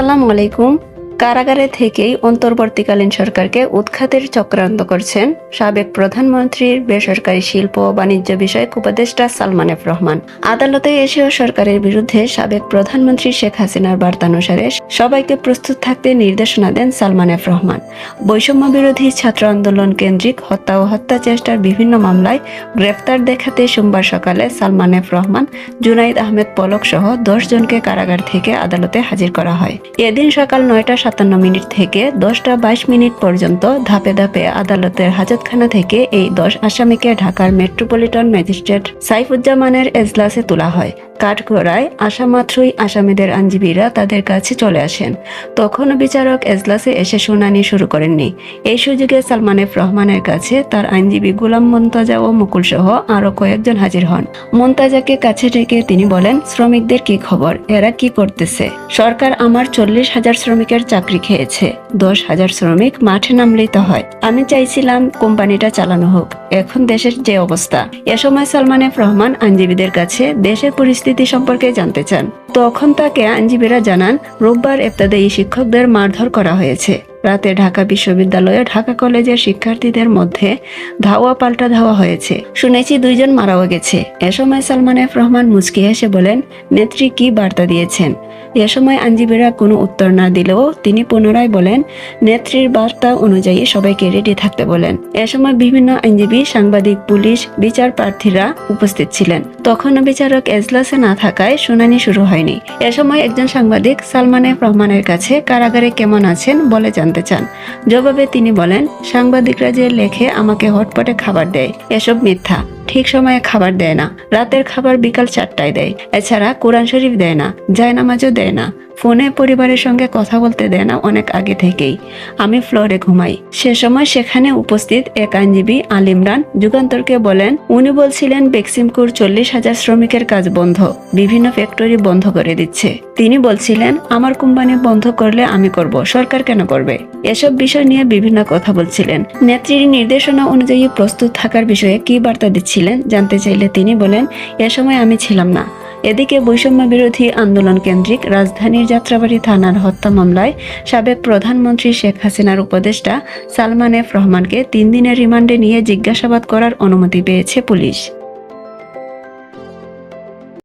আসসালামু আলাইকুম। কারাগারে থেকেই অন্তর্বর্তীকালীন সরকারকে উৎখাতের চক্রান্ত করছেন সাবেক প্রধানমন্ত্রীর বেসরকারি শিল্প ও বাণিজ্য বিষয়ক উপদেষ্টা সালমান এফ রহমান। আদালতে এসেও সরকারের বিরুদ্ধে সাবেক প্রধানমন্ত্রী শেখ হাসিনার বার্তানুসারে সবাইকে প্রস্তুত থাকতে নির্দেশনা দেন সালমান এফ রহমান। বৈষম্য বিরোধী ছাত্র আন্দোলন কেন্দ্রিক হত্যা ও হত্যা চেষ্টার বিভিন্ন মামলায় গ্রেফতার দেখাতে সোমবার সকালে সালমান এফ রহমান, জুনাইদ আহমেদ পলক সহ দশ জনকে কারাগার থেকে আদালতে হাজির করা হয়। এদিন সকাল নয়টা সাতান্ন মিনিট থেকে দশটা বাইশ মিনিট পর্যন্ত ধাপে ধাপে আদালতের হাজতখানা থেকে এই দশ আসামিকে ঢাকার মেট্রোপলিটন ম্যাজিস্ট্রেট সাইফুজ্জামানের এজলাসে তোলা হয়। কাঠগড়ায় আসা মাত্রই আসামিদের আইনজীবীরা তাদের কাছে চলে আসেন। তখনও বিচারক এজলাসে এসে শুনানি শুরু করেননি। এই সুযোগে সালমান এফ রহমানের কাছে তার আইনজীবী গুলাম মন্তাজা ও মুকুল সহ আরও কয়েকজন হাজির হন। মন্তাজাকে কাছে ডেকে তিনি বলেন, শ্রমিকদের কি খবর? এরা কি করতেছে? সরকার আমার চল্লিশ হাজার শ্রমিকের চাকরি খেয়েছে। দশ হাজার শ্রমিক মাঠে নামলেই তো হয়। আমি চাইছিলাম কোম্পানিটা চালানো হোক। এখন দেশের যে অবস্থা। এ সময় সালমান এফ রহমান আইনজীবীদের কাছে দেশের পরিস্থিতি সম্পর্কে জানতে চান। তখন তাকে আইনজীবীরা জানান, রোববার এফতাদেই শিক্ষকদের মারধর করা হয়েছে। রাতে ঢাকা বিশ্ববিদ্যালয়ে ঢাকা কলেজের শিক্ষার্থীদের মধ্যে ধাওয়া পাল্টা ধাওয়া হয়েছে। শুনেছি দুইজন মারাও গেছে। এ সময় সালমান এফ রহমান মুচকি হেসে বলেন, নেত্রী কি বার্তা দিয়েছেন? এ সময় আইনজীবীরা কোনো উত্তর না দিলেও তিনি পুনরায় বলেন, নেত্রীর বার্তা অনুযায়ী সবাইকে রেডি থাকতে বলেন। এ সময় বিভিন্ন আইনজীবী, সাংবাদিক, পুলিশ, বিচার প্রার্থীরা উপস্থিত ছিলেন। তখনও বিচারক এজলাসে না থাকায় শুনানি শুরু হয়নি। এ সময় একজন সাংবাদিক, সালমান এফ রহমানের কাছে কারাগারে কেমন আছেন বলে জানতে চান। জবাবে তিনি বলেন সাংবাদিকরা যে লেখে আমাকে হটপটে খাবার দেয় এসব মিথ্যা। ঠিক সময়ে খাবার দেয় না। রাতের খাবার বিকাল চারটায় দেয়। এছাড়া কোরআন শরীফ দেয় না, জায়নামাজও দেয় না। ফোনে পরিবারের সঙ্গে কথা বলতে দেয় না অনেক আগে থেকেই। আমি ফ্লোরে ঘুমাই। সে সময় সেখানে উপস্থিত এক আইনজীবী আল ইমরান যুগান্তরকে বলেন, উনি বলছিলেন বেক্সিমকুর চল্লিশ হাজার শ্রমিকের কাজ বন্ধ, বিভিন্ন ফ্যাক্টরি বন্ধ করে দিচ্ছে। তিনি বলছিলেন, আমার কোম্পানি বন্ধ করলে আমি করব, সরকার কেন করবে? এসব বিষয় নিয়ে বিভিন্ন কথা বলছিলেন। নেত্রীর নির্দেশনা অনুযায়ী প্রস্তুত থাকার বিষয়ে কি বার্তা দিচ্ছিলেন জানতে চাইলে তিনি বলেন, এ সময় আমি ছিলাম না। এদিকে বৈষম্য বিরোধী আন্দোলন কেন্দ্রিক রাজধানীর যাত্রাবাড়ি থানার হত্যা মামলায় সাবেক প্রধানমন্ত্রী শেখ হাসিনার উপদেষ্টা সালমান এফ রহমানকে তিন দিনের রিমান্ডে নিয়ে জিজ্ঞাসাবাদ করার অনুমতি পেয়েছে পুলিশ।